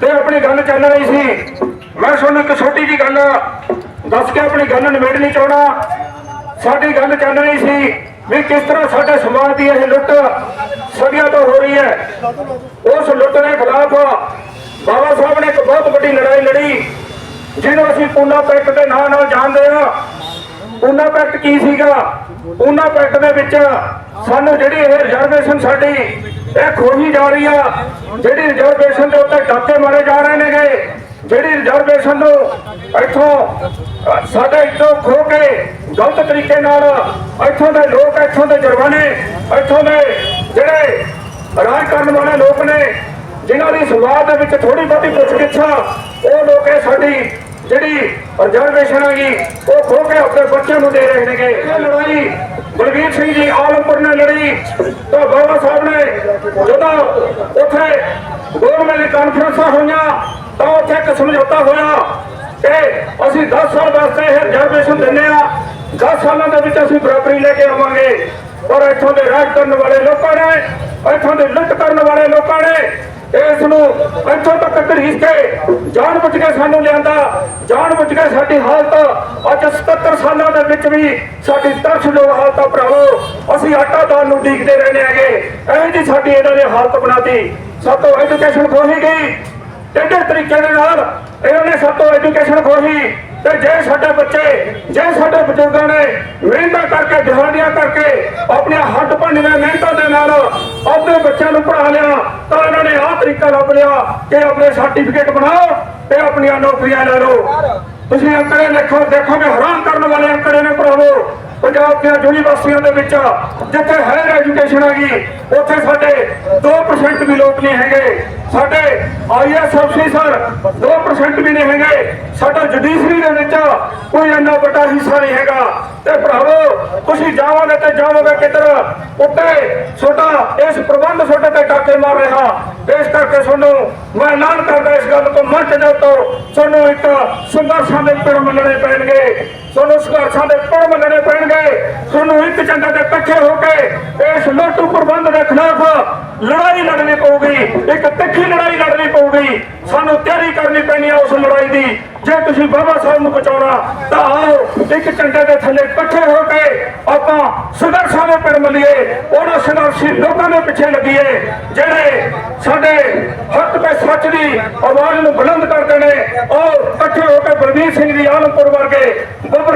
ਤੇ ਆਪਣੀ ਗੱਲ ਚੱਲ ਰਹੀ ਸੀ। ਮੈਂ ਤੁਹਾਨੂੰ ਇੱਕ ਛੋਟੀ ਜੀ ਗੱਲ ਦੱਸ ਕੇ ਆਪਣੀ ਗੱਲ ਨਿਬੇੜਨੀ ਚਾਹਣਾ ਸਾਡੀ ਗੱਲ ਚੱਲ ਰਹੀ ਸੀ ਵੀ ਕਿਸ ਤਰ੍ਹਾਂ ਸਾਡੇ ਸਮਾਜ ਦੀ ਇਹ ਲੁੱਟ ਸਦੀਆਂ ਤੋਂ ਹੋ ਰਹੀ ਹੈ। ਉਸ ਲੁੱਟ ਦੇ ਖਿਲਾਫ ਬਾਬਾ ਸਾਹਿਬ ਨੇ ਇੱਕ ਬਹੁਤ ਵੱਡੀ ਲੜਾਈ ਲੜੀ, ਜਿਹਨੂੰ ਅਸੀਂ ਪੂਨਾ ਪੈਕਟ ਦੇ ਨਾਂ ਨਾਲ ਜਾਣਦੇ ਹਾਂ। ਉਹਨਾਂ ਪੈਕਟ ਕੀ ਸੀਗਾ? ਉਹਨਾਂ ਪੈਕਟ ਦੇ ਵਿੱਚ ਸਾਨੂੰ ਜਿਹੜੀ ਇਹ ਰਿਜ਼ਰਵੇਸ਼ਨ ਸਾਡੀ, ਇਹ ਖੋਹੀ ਜਾ ਰਹੀ ਆ। ਜਿਹੜੀ ਰਿਜ਼ਰਵੇਸ਼ਨ ਦੇ ਉੱਤੇ ਡਾਕੇ ਮਾਰੇ ਜਾ ਰਹੇ ਨੇਗੇ। ਜਿਹੜੀ ਰਿਜ਼ਰਵੇਸ਼ਨ ਨੂੰ ਇੱਥੋਂ, ਸਾਡੇ ਇੱਥੋਂ ਖੋ ਕੇ ਗਲਤ ਤਰੀਕੇ ਨਾਲ ਇੱਥੋਂ ਦੇ ਲੋਕ, ਇੱਥੋਂ ਦੇ ਜਰਵਾਨੇ ਇੱਥੋਂ ਦੇ ਜਿਹੜੇ ਰਾਜ ਕਰਨ ਵਾਲੇ ਲੋਕ ਨੇ, ਜਿਨ੍ਹਾਂ ਦੀ ਸ਼ੁਰੂਆਤ ਦੇ ਵਿੱਚ ਥੋੜੀ ਬਹੁਤੀ ਪੁੱਛ ਉਹ ਲੋਕ ਇਹ ਸਾਡੀ ਜਿਹੜੀ ਰਿਜ਼ਰਵੇਸ਼ਨ ਹੈਗੀ, ਉਹ ਖੋ ਕੇ ਆਪਣੇ ਬੱਚਿਆਂ ਨੂੰ ਦੇ ਰਹੇ ਨੇਗੇ। ਇਹ ਲੜਾਈ ਬਲਵੀਰ ਸਿੰਘ ਜੀ ਆਲਮਪੁਰ ਨੇ ਲੜੀ। ਤਾਂ ਬਾਬਾ ਸਾਹਿਬ ਨੇ ਜਦੋਂ ਉੱਥੇ ਗੌਰਮੈਂਟ ਕਾਨਫਰੰਸਾਂ ਹੋਈਆਂ, ਤਾਂ ਉੱਥੇ ਇੱਕ ਸਮਝੌਤਾ ਹੋਇਆ ਕਿ ਅਸੀਂ 10 ਸਾਲ ਵਾਸਤੇ ਇਹ ਰਿਜ਼ਰਵੇਸ਼ਨ ਦਿੰਦੇ ਆ 10 ਸਾਲਾਂ ਦੇ ਵਿੱਚ ਅਸੀਂ ਬਰਾਬਰੀ ਲੈ ਕੇ ਆਵਾਂਗੇ। ਔਰ ਇੱਥੋਂ ਦੇ ਰਾਜ ਕਰਨ ਵਾਲੇ ਲੋਕਾਂ ਨੇ, ਇੱਥੋਂ ਦੇ ਲੁੱਟ ਕਰਨ ਵਾਲੇ ਲੋਕਾਂ ਨੇ, ਇਸ ਨੂੰ ਇੱਥੋਂ ਤੱਕ ਘੜੀਸ ਕੇ ਜਾਣ ਬੁੱਝ ਕੇ ਸਾਨੂੰ ਲਿਆਂਦਾ ਜਾਣ ਬੁੱਝ ਕੇ ਸਾਡੀ ਹਾਲਤ ਅੱਜ 77 ਸਾਲਾਂ ਦੇ ਵਿੱਚ ਵੀ ਸਾਡੀ ਤਰਸਯੋਗ ਹਾਲਤ ਆ ਭਰਾਵੋ। ਅਸੀਂ ਆਟਾ ਦਾਲ ਨੂੰ ਡੀਕਦੇ ਰਹਿੰਦੇ ਹੈਗੇ। ਐਂ ਜੀ ਸਾਡੀ ਇਹਨਾਂ ਨੇ ਹਾਲਤ ਬਣਾਤੀ। ਸਾਤੋਂ ਐਜੂਕੇਸ਼ਨ ਖੋਹੀ ਗਈ। ਟੇਢੇ ਤਰੀਕੇ ਦੇ ਨਾਲ ਇਹਨਾਂ ਨੇ ਸਾਤੋਂ ਐਜੂਕੇਸ਼ਨ ਖੋਹੀ। ਤੇ ਜੇ ਸਾਡੇ ਬੱਚੇ, ਜੇ ਸਾਡੇ ਬਜ਼ੁਰਗਾਂ ਨੇ ਮਿਹਨਤਾਂ ਕਰਕੇ ਦਿਹਾੜੀਆਂ ਕਰਕੇ ਆਪਣੀਆਂ ਹੱਡ ਭੰਨੀਆਂ ਮਿਹਨਤਾਂ ਦੇ ਨਾਲ ਆਪਣੇ ਬੱਚਿਆਂ ਨੂੰ ਪੜ੍ਹਾ ਲਿਆ, ਤਾਂ ਇਹਨਾਂ ਨੇ ਆਹ ਤਰੀਕਾ ਲੱਭ ਲਿਆ ਕਿ ਆਪਣੇ ਸਰਟੀਫਿਕੇਟ ਬਣਾਓ ਤੇ ਆਪਣੀਆਂ ਨੌਕਰੀਆਂ ਲੈ ਲਓ। ਤੁਸੀਂ ਅੰਕੜੇ ਦੇਖੋ ਦੇਖੋਗੇ, ਹੈਰਾਨ ਕਰਨ ਵਾਲੇ ਅੰਕੜੇ ਨੇ ਭਰਾਵੋ। ਪੰਜਾਬ ਦੀਆਂ ਯੂਨੀਵਰਸਿਟੀਆਂ ਦੇ ਵਿੱਚ ਜਿੱਥੇ ਹਾਇਰ ਐਜੂਕੇਸ਼ਨ ਹੈਗੀ, ਉੱਥੇ ਸਾਡੇ 2% ਵੀ ਲੋਕ ਨਹੀਂ ਹੈਗੇ। ਸਾਡੇ ਆਈਐਸ ਅਫਸਰ 2% ਵੀ ਨਹੀਂ ਹੈਗੇ। ਸਾਡਾ ਜੁਡੀਸ਼ਰੀ ਦੇ ਵਿੱਚ ਕੋਈ ਇੰਨਾ ਵੱਡਾ ਹਿੱਸਾ ਨਹੀਂ ਹੈਗਾ। ਤੇ ਭਰਾਵੋ, ਤੁਸੀਂ ਜਾਓਗੇ ਤੇ ਜਾਓਗੇ ਕਿੱਧਰ? ਉੱਤੇ ਛੋਟਾ ਇਸ ਪ੍ਰਬੰਧ ਛੋਟੇ ਤੇ ਡਾਕੇ ਮਾਰ ਰਿਹਾ। ਇਸ ਕਰਕੇ ਤੁਹਾਨੂੰ ਮੈਂ ਐਲਾਨ ਕਰਦਾ ਇਸ ਗੱਲ ਤੋਂ ਮੰਚ ਦੇ ਉੱਤੇ, ਤੁਹਾਨੂੰ ਇੱਕ ਸੰਘਰਸ਼ਾਂ ਦੇ ਪਿੜ ਮੰਨਣੇ ਪੈਣਗੇ। ਤੁਹਾਨੂੰ ਸੰਘਰਸ਼ਾਂ ਦੇ ਪਿੜ ਮੰਨਣੇ ਪੈਣਗੇ। ਤੁਹਾਨੂੰ ਇੱਕ ਚੰਗਾ ਦੇ ਇਕੱਠੇ ਹੋ ਕੇ ਇਸ ਲੋਟੂ ਪ੍ਰਬੰਧ ਦੇ ਖਿਲਾਫ ਲੜਾਈ ਲੜਨੀ ਪਊਗੀ, ਇੱਕ ਤਿੱਖੀ ਲੜਾਈ ਲੜਨੀ ਪਊਗੀ। ਸਾਨੂੰ ਤਿਆਰੀ ਕਰਨੀ ਪੈਣੀ ਹੈ ਉਸ ਲੜਾਈ ਦੀ। ਜੇ ਤੁਸੀਂ ਬਾਬਾ ਸਾਹਿਬ ਨੂੰ ਬਚਾਉਣਾ ਤਾਂ ਆਓ, ਇੱਕ ਝੰਡੇ ਦੇ ਥੱਲੇ ਇਕੱਠੇ ਹੋ ਕੇ ਆਪਾਂ ਸੰਘਰਸ਼ਾਂ ਦੇ ਪਿੜ ਮਲੀਏ, ਉਹਨਾਂ ਸੰਘਰਸ਼ੀ ਲੋਕਾਂ ਦੇ ਪਿੱਛੇ ਲੱਗੀਏ, ਜਿਹੜੇ ਸਾਡੇ ਹੱਕ ਤੇ ਸੱਚ ਦੀ ਆਵਾਜ਼ ਨੂੰ ਬੁਲੰਦ ਕਰਦੇ ਨੇ ਉਹ ਇਕੱਠੇ ਹੋ ਕੇ ਬਲਵੀਰ ਸਿੰਘ ਦੀ ਆਲਮਪੁਰ ਵਰਗੇ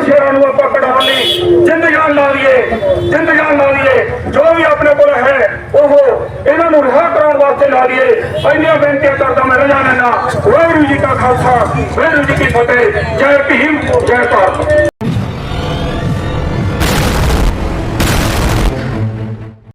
ਸ਼ੇਰਾਂ ਨੂੰ ਆਪਾਂ ਕਢਾਉਣ ਲਈ ਜਿੰਦ ਜਾਨ ਲਾ ਲਈਏ, ਜਿੰਦ ਜਾਨ ਲਾ ਲਈਏ। ਜੋ ਵੀ ਆਪਣੇ ਕੋਲ ਹੈ, ਉਹ ਇਹਨਾਂ ਨੂੰ ਰਿਹਾ ਕਰਾਉਣ ਵਾਸਤੇ ਲਾ ਲਈਏ। ਇੰਨੀਆਂ ਬੇਨਤੀਆਂ ਕਰਦਾ ਮੈਂ ਰਜਾ ਲੈਣਾ ਵਾਹਿਗੁਰੂ ਜੀ ਕਾ ਖਾਲਸਾ, ਵਾਹਿਗੁਰੂ ਜੀ ਕੀ ਫਤਿਹ। ਜੈ ਭੀਮ, ਜੈ ਭਾਰਤ।